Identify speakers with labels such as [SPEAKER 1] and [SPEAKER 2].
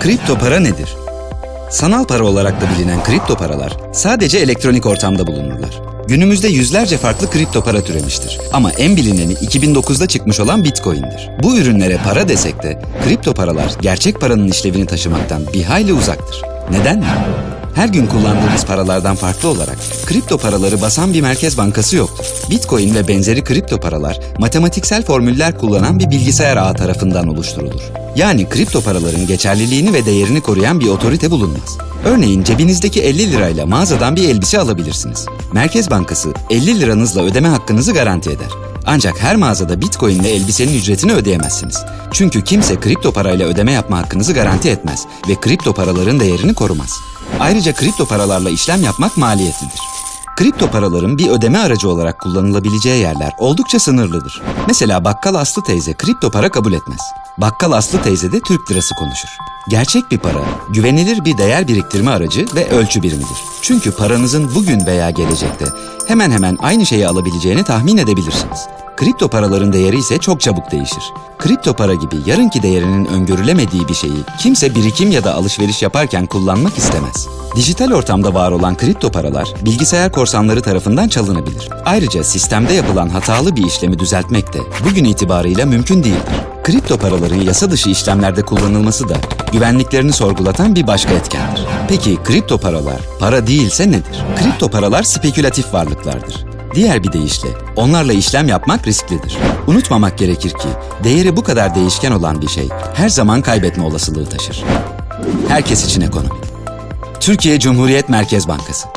[SPEAKER 1] Kripto para nedir? Sanal para olarak da bilinen kripto paralar sadece elektronik ortamda bulunurlar. Günümüzde yüzlerce farklı kripto para türemiştir. Ama en bilineni 2009'da çıkmış olan Bitcoin'dir. Bu ürünlere para desek de kripto paralar gerçek paranın işlevini taşımaktan bir hayli uzaktır. Neden mi? Her gün kullandığımız paralardan farklı olarak kripto paraları basan bir merkez bankası yoktur. Bitcoin ve benzeri kripto paralar matematiksel formüller kullanan bir bilgisayar ağı tarafından oluşturulur. Yani kripto paraların geçerliliğini ve değerini koruyan bir otorite bulunmaz. Örneğin cebinizdeki 50 lirayla mağazadan bir elbise alabilirsiniz. Merkez Bankası 50 liranızla ödeme hakkınızı garanti eder. Ancak her mağazada Bitcoin ile elbisenin ücretini ödeyemezsiniz. Çünkü kimse kripto parayla ödeme yapma hakkınızı garanti etmez ve kripto paraların değerini korumaz. Ayrıca kripto paralarla işlem yapmak maliyetlidir. Kripto paraların bir ödeme aracı olarak kullanılabileceği yerler oldukça sınırlıdır. Mesela bakkal Aslı teyze kripto para kabul etmez. Bakkal Aslı teyze de Türk lirası konuşur. Gerçek bir para, güvenilir bir değer biriktirme aracı ve ölçü birimidir. Çünkü paranızın bugün veya gelecekte hemen hemen aynı şeyi alabileceğini tahmin edebilirsiniz. Kripto paraların değeri ise çok çabuk değişir. Kripto para gibi yarınki değerinin öngörülemediği bir şeyi kimse birikim ya da alışveriş yaparken kullanmak istemez. Dijital ortamda var olan kripto paralar bilgisayar korsanları tarafından çalınabilir. Ayrıca sistemde yapılan hatalı bir işlemi düzeltmek de bugün itibarıyla mümkün değildir. Kripto paraların yasa dışı işlemlerde kullanılması da güvenliklerini sorgulatan bir başka etkendir. Peki kripto paralar para değilse nedir? Kripto paralar spekülatif varlıklardır. Diğer bir deyişle onlarla işlem yapmak risklidir. Unutmamak gerekir ki değeri bu kadar değişken olan bir şey her zaman kaybetme olasılığı taşır. Herkes için ekonomi. Türkiye Cumhuriyet Merkez Bankası